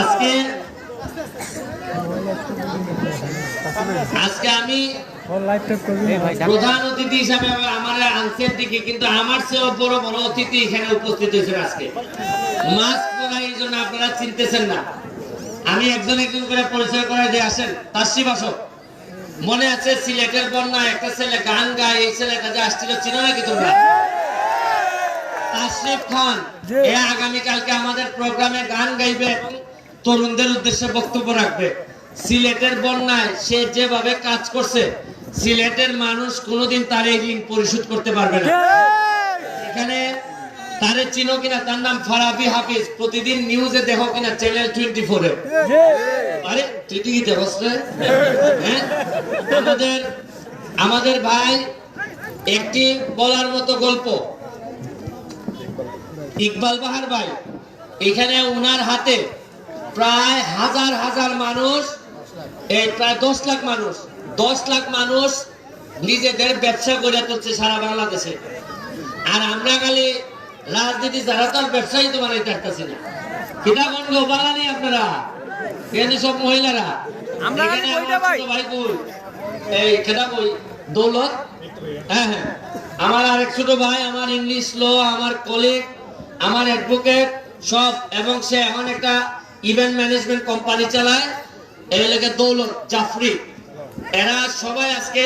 আজকে আজকে আমি প্রধান অতিথি হিসাবে আমার আনসের দিকে কিন্তু আমার চেয়েও বড় বড় অতিথি এখানে উপস্থিত হয়েছেন আজকে। মাস্ক পরা এই জন্য আপনারা চিনতেছেন না। আমি একজন একজন করে পরিচয় করে দিয়ে আসেন। তাসিফ আসো। মনে আছে সিলেটের বন্যা একটা ছেলে গান গায় এই ছেলেটা যে আসছিল চিনো নাকি তোমরা? তাসরিফ খান এ আগামী কালকে আমাদের প্রোগ্রামে গান গাইবে তরুণদের উদ্দেশ্যে বক্তব্য রাখবে। সিলেটের বন্যায় সে যেভাবে কাজ করছে সিলেটের মানুষ কোনোদিন তার এই ঋণ পরিশোধ করতে পারবে না। এখানে তারে চিনো কিনা? তার নাম ফারাবি হাফিজ। প্রতিদিন নিউজে দেখো কিনা? চ্যানেল টোয়েন্টি ফোরে আরে তুই দেখছ রে? হ্যাঁ? আমাদের আমাদের ভাই একটি বলার মতো গল্প। ইকবাল বাহার ভাই এখানে ওনার হাতে প্রায় হাজার হাজার মানুষ এই প্রায় দশ লাখ মানুষ দশ লাখ মানুষ নিজেদের ব্যবসা করে তুলছে সারা বাংলাদেশে। আর আমরা খালি রাজনীতি যারা তো আর ব্যবসায়ী তো বানাইতে পারতেছি না। কিনা গো বাগানি আপনারা এখানে সব মহিলারা। আমরা ভাই। এই দৌলত। হ্যাঁ হ্যাঁ। আমার আরেক ছোট ভাই আমার ইংলিশ ল আমার কলিগ আমার অ্যাডভোকেট সব। এবং সে এখন একটা ইভেন্ট ম্যানেজমেন্ট কোম্পানি চালায়। এই লেগে দৌলত জাফরি। এরা সবাই আজকে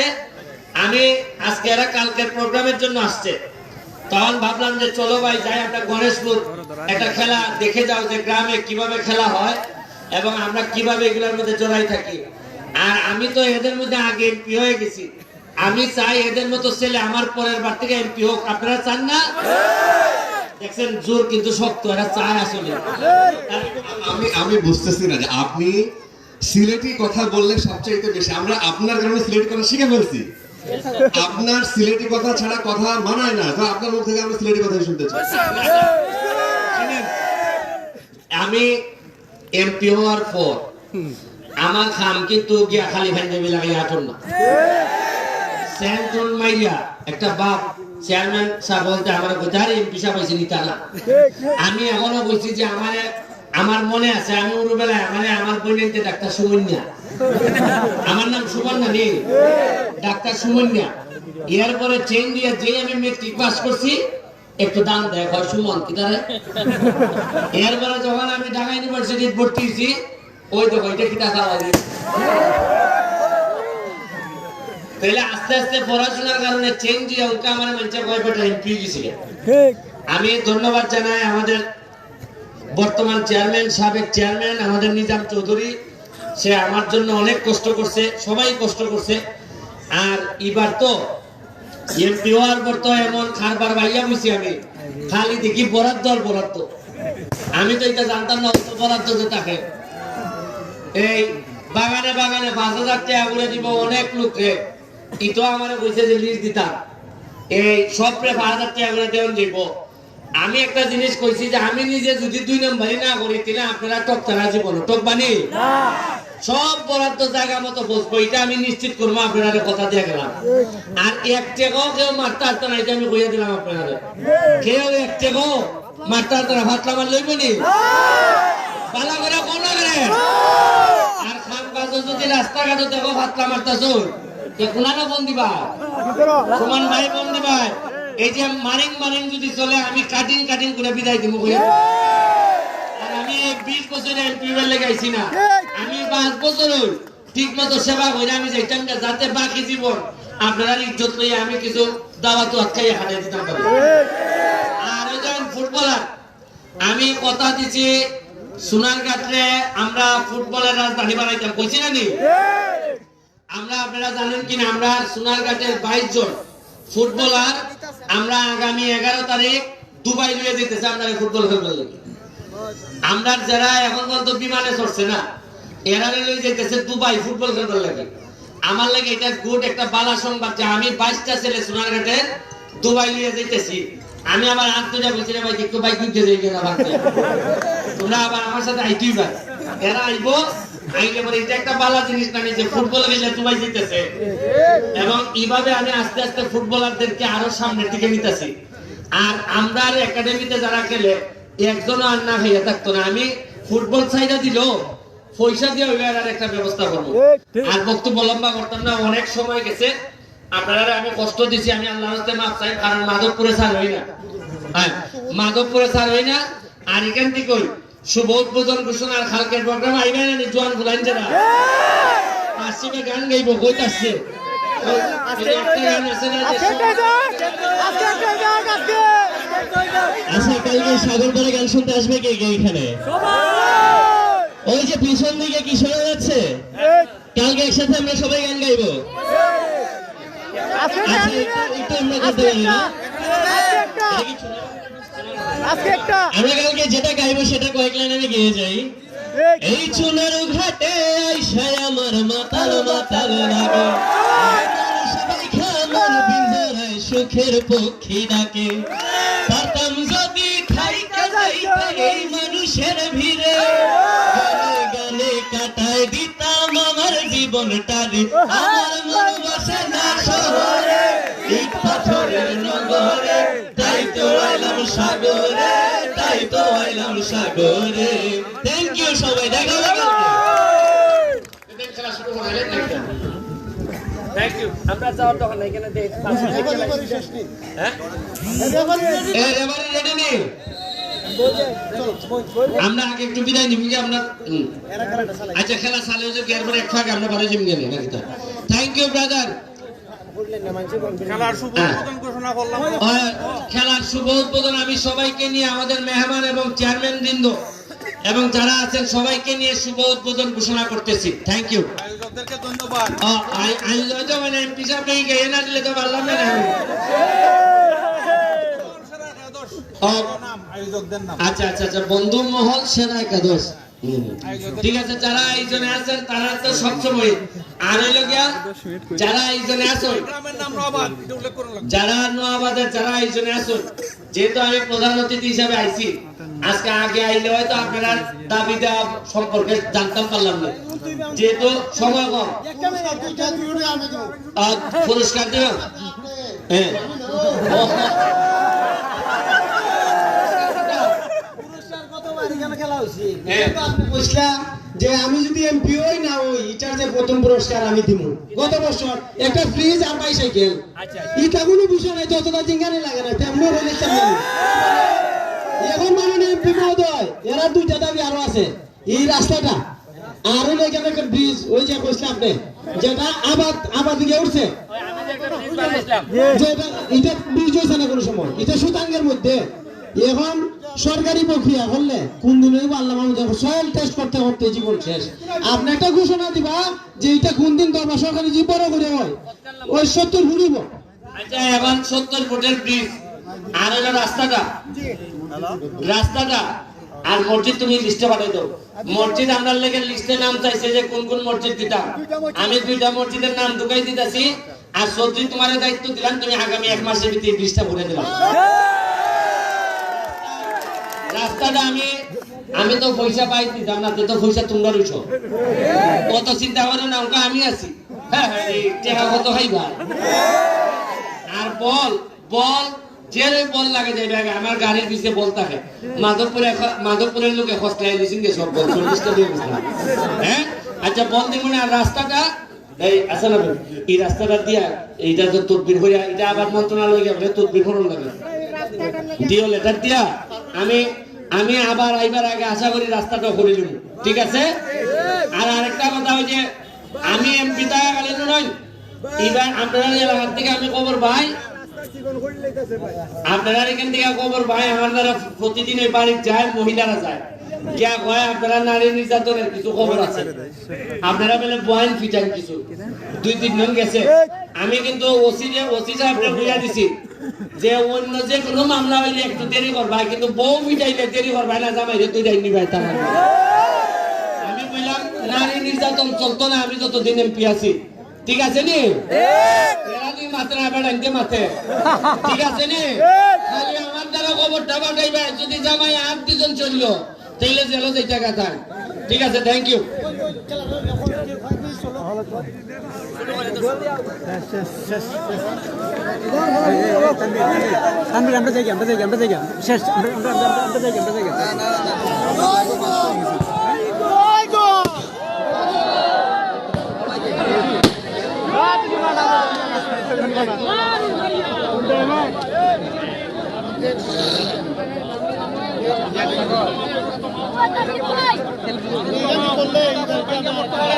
আমি আজকে এরা কালকের প্রোগ্রামের জন্য আসছে। তখন ভাবলাম যে চলো ভাই, যাই একটা গণেশপুর একটা খেলা, দেখে যাও যে গ্রামে কীভাবে খেলা হয় এবং আমরা কীভাবে এগুলোর মধ্যে জড়াই থাকি। আর আমি তো এদের মধ্যে আগে এমপি হয়ে গেছি। আমি চাই এদের মতো ছেলে আমার পরের বার থেকে এমপি হোক। আপনারা চান না? দেখছেন, জোর কিন্তু শক্ত, এরা চায় আসলে। আমি আমি বুঝতেছি না যে আপনি সিলেটি কথা বললে সবচাইতে বেশি, আমরা আপনার কারণে সিলেটি কথা শিখে ফেলছি। আপনার সিলেটি কথা ছাড়া কথা মানায় না। তো আপনার মুখ থেকে আমরা সিলেটি কথা শুনতে চাই। আমি এমপি হওয়ার পর আমার খাম কিন্তু গিয়া খালি না। মাইয়া একটা বাপ চেয়ারম্যান বলতে আমার এমপি হয়েছে নিতা না। আমি এখনও বলছি যে আমার আমার মনে আছে, আমি মানে আমার বোনের ডাক্তার সুমন্যা আমার নাম সুবর্ণা নেই ডাক্তার সুমন্যা এরপরে চেন দিয়ে যে আমি মেট্রিক পাস করছি একটু দাম দেয় হয় সুমন কি তারে? এরপরে যখন আমি ঢাকা ইউনিভার্সিটি ভর্তি হয়েছি ওই তো ওইটা কি টাকা লাগে? তাহলে আস্তে আস্তে পড়াশোনার কারণে চেঞ্জ দিয়ে ওকে আমার মঞ্চে কয় বেটা এমপি গেছিল। আমি ধন্যবাদ জানাই আমাদের বর্তমান চেয়ারম্যান সাবেক চেয়ারম্যান আমাদের নিজাম চৌধুরী। সে আমার জন্য অনেক কষ্ট করছে সবাই কষ্ট করছে। আর এবার তো এমপি হওয়ার পর তো এমন খারবার ভাইয়া বুঝছি আমি। খালি দেখি বরাদ্দ আর বরাদ্দ। আমি তো এটা জানতাম না, অত বরাদ্দ যে থাকে এই বাগানে বাগানে পাঁচ হাজার টাকা করে দিব, অনেক লোককে ইতো আমার কইছে যে লিস্ট দিতাম। এই সবরে পাঁচ হাজার টাকা করে দেওয়ান দিব আমি একটা জিনিস কইছি যে আমি নিজে যদি দুই নম্বরই না করি, তাহলে আপনারা টক তারা জীবন, টক বানি সব বরাদ্দ জায়গা মতো বসবো, এটা আমি নিশ্চিত করব, আপনাদের কথা দিয়ে গেলাম। আর এক টেকাও কেউ মারতে আসতে না, এটা আমি দিলাম আপনাদের। কেউ এক টেকাও মারতে আসতে না, ভাত আমার লইব নি? পালা করে আর যদি রাস্তাঘাটে দেখো ভাতলা ফোন দিবা? সমান ভাই ফোন দিবা? এই যে মারিং মারিং যদি চলে, আমি কাটিং কাটিং করে বিদায় দিব কইয়া। আমি বিশ বছরে এমপি লেগাইছি না। আমি পাঁচ বছর ঠিক মতো সেবা করে আমি যাইতাম না যাতে বাকি জীবন আপনারা ইজ্জত লইয়া আমি কিছু দাওয়াত আটকাই দিতাম পারি। আর একজন ফুটবলার আমি কথা দিছি সোনার ঘাটে আমরা ফুটবলের রাজধানী বানাইতাম কইছি না নি আমরা আপনারা জানেন কিনা আমরা সোনার ঘাটের বাইশ জন ফুটবলার আমরা আগামী এগারো তারিখ দুবাই নিয়ে যেতেছে আপনারা ফুটবল খেলবার লাগে আমরা যারা এখন পর্যন্ত বিমানে চড়ছে না, এরা যেতেছে দুবাই ফুটবল খেলবার লাগে। আমার লাগে এটা গুড একটা বালা সংবাদ যে আমি বাইশটা ছেলে সোনারঘাটে দুবাই নিয়ে যেতেছি। আমি আমার দুটা বলছি, রে ভাই একটু বাইক দিতে যাই কিনা ভাবতে তোমরা আবার আমার সাথে আইতেই পার। এরা আইবো, আইলে পরে এটা একটা বালা জিনিস না যে ফুটবল খেলে দুবাই জিতেছে। এবং এইভাবে আমি আস্তে আস্তে ফুটবলারদেরকে আরও সামনের দিকে নিতেছি। আর আমরা আর একাডেমিতে যারা খেলে একজনও আর না হইয়া থাকতো না। আমি ফুটবল চাইদা দিল পয়সা দিয়ে আর একটা ব্যবস্থা করব। আর বক্তব্য লম্বা করতাম না অনেক সময় গেছে। আপনারা আমি কষ্ট দিছি আমি আল্লাহ হস্তে মাপ চাই কারণ মাধবপুরে ছাড় হই না। হ্যাঁ মাধবপুরে ছাড় হই না। আর এখান থেকে শুভ উদ্বোধন ঘোষণার খালকের প্রোগ্রাম আইবে না নি জোয়ান গুলাইন যারা? আসিবে গান গাইব গান আছে আচ্ছা কালকে সাগর পাড়ে গান শুনতে আসবে কে কে এখানে? ওই যে পিছন দিকে কি শোনা যাচ্ছে? কালকে একসাথে আমরা সবাই গান গাইবো। আচ্ছা একটু- আমরা করতে পারি না? কালকে যেটা গাইবো সেটা কয়েক লাইন আমি গেয়ে যাই। এই চুনের ঘাটে আইসায় আমার মাতাল মাতাল লাগে। সবাই! খামার সুখের পক্ষী ডাকে। জীবনটারে আমার মন বসে না শহরে ইট পাথরের নগরে তাই তো আইলাম সাগরে তাই তো আইলাম সাগরে থ্যাংক ইউ সবাই দেখা? Thank you. আমরা যাওয়ার দোকান এখানে দেখ, পাঁচ মিনিট খেলা। হ্যাঁ? এবারে রেডি নেই আমরা আগে একটু বিদায় নিবি আমরা আচ্ছা খেলা চালে যে গিয়ার পরে এক ফাঁক আমরা বাড়ি যাবি গেলে নাকি থ্যাংক ইউ ব্রাদার খেলার শুভ উদ্বোধন আমি সবাইকে নিয়ে আমাদের মেহমান এবং চেয়ারম্যান বৃন্দ এবং যারা আছেন সবাইকে নিয়ে শুভ উদ্বোধন ঘোষণা করতেছি। থ্যাংক ইউ ধন্যবাদ। মানে এমপি সাহেব না দিলে তো পারলাম না আচ্ছা আচ্ছা আচ্ছা বন্ধু মহল সেরা একাদশ। ঠিক আছে যারা এইজনে আছেন তারা তো সবসময় আর হইল গিয়া যারা এইজনে আছেন গ্রামের নাম রবাদ এটা উল্লেখ করুন লাগবে। যারা নোয়াবাদের যারা এইজনে আছেন যেহেতু আমি প্রধান অতিথি হিসাবে আইছি আজকে আগে আইলে হয়তো আপনারা দাবি দেওয়া সম্পর্কে জানতাম পারলাম না। যেহেতু সময় কম। পুরস্কার দেব হ্যাঁ। যে আমি যদি এমপি হই না হই এটার যে প্রথম পুরস্কার আমি দিব। গত বছর একটা ফ্রিজ আর বাইসাইকেল এটা কোনো বিষয় নাই যতটা জিঙ্গানি লাগে না তেমনি হইলে এখন মানে এমপি মহোদয় এরা দুইটা দাবি আরও আছে। এই রাস্তাটা আর এখানে একটা ব্রিজ ওই যে কইছিলাম আপনি যেটা আবাদ আবাদ দিকে উঠছে। যে এটা এটা ব্রিজ হয়েছে না কোনো সময়? এটা সুতাঙ্গের মধ্যে। এখন সরকারি প্রক্রিয়া করলে কোন দিনে আল্লাহ মাহমুদ সয়েল টেস্ট করতে করতে জীবন শেষ। আপনি একটা ঘোষণা দিবা যে এটা কোন দিন করবা সরকারি যে বড় করে হয়? ওই সত্তর ভুলিব আচ্ছা এখন সত্তর ফুটের ব্রিজ আর হলো রাস্তাটা। রাস্তাটা। আর মসজিদ তুমি লিস্টে পাঠাই দাও। মসজিদ আমরা লেগে লিস্টে নাম চাইছে যে কোন কোন মসজিদ দিতাম। আমি দুইটা মসজিদের নাম ঢুকাই দিতেছি। আর সবজি তোমার দায়িত্ব দিলাম তুমি আগামী এক মাসের ভিতরে ব্রিজটা ভরে দিলাম রাস্তাটা আমি আমি তো পয়সা পাই দিতাম তো পয়সা তোমরা রইছ। কত চিন্তা করো না ওকে আমি আছি। হ্যাঁ হ্যাঁ কত খাইবা আর বল বল যে বল লাগে যাইবে আমার গাড়ির পিছে বল থাকে। মাধবপুরে মাধবপুরের লোকে খসলাই দিয়েছেন গে সব বল চল্লিশটা দিয়ে হ্যাঁ? আচ্ছা বল দিব না রাস্তাটা এই আছে না এই রাস্তাটা দিয়া এইটা তো তদবির হইয়া এটা আবার মন্ত্রণালয় গেলে তদবির হরণ লাগে। দিও লেটার দিয়া। আমি আমি আবার আইবার আগে আশা করি রাস্তাটা করে দিব ঠিক আছে? আর আরেকটা কথা ওই যে আমি এমপি থাকাকালীন নয়। এবার আপনারা এলাকার থেকে আমি খবর ভাই আপনারা এখান থেকে খবর ভাই আমার দ্বারা প্রতিদিন এই বাড়ি যায়, মহিলারা যায়। আপনারা নারী নির্যাতনের কিছু খবর আছে। আপনারা আমি কিন্তু ওসি ওসি সাহেবকে বুঝা দিছি যে অন্য যে কোনো মামলা হইলে একটু দেরি করবা, কিন্তু বউ মিটাইলে দেরি করবা না, জামাই তুই যাইনি ভাই তারা আমি বললাম নারী নির্যাতন চলতো না, আমি যতদিন এমপি আছি। ঠিক আছে নি? ঠিক আছে যদি জামাই তাইলে ঠিক আছে থ্যাংক ইউ আমরা যাই আমরা যাই আমরা যাই শেষ আমরা আমরা আমরা- যাই আমরা যাই সোহেল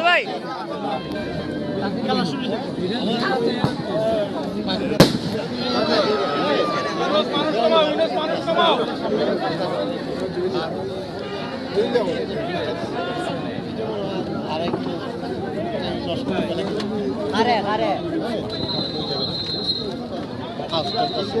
ভাই। আরে আরে। ভাইয়া লাগতেছে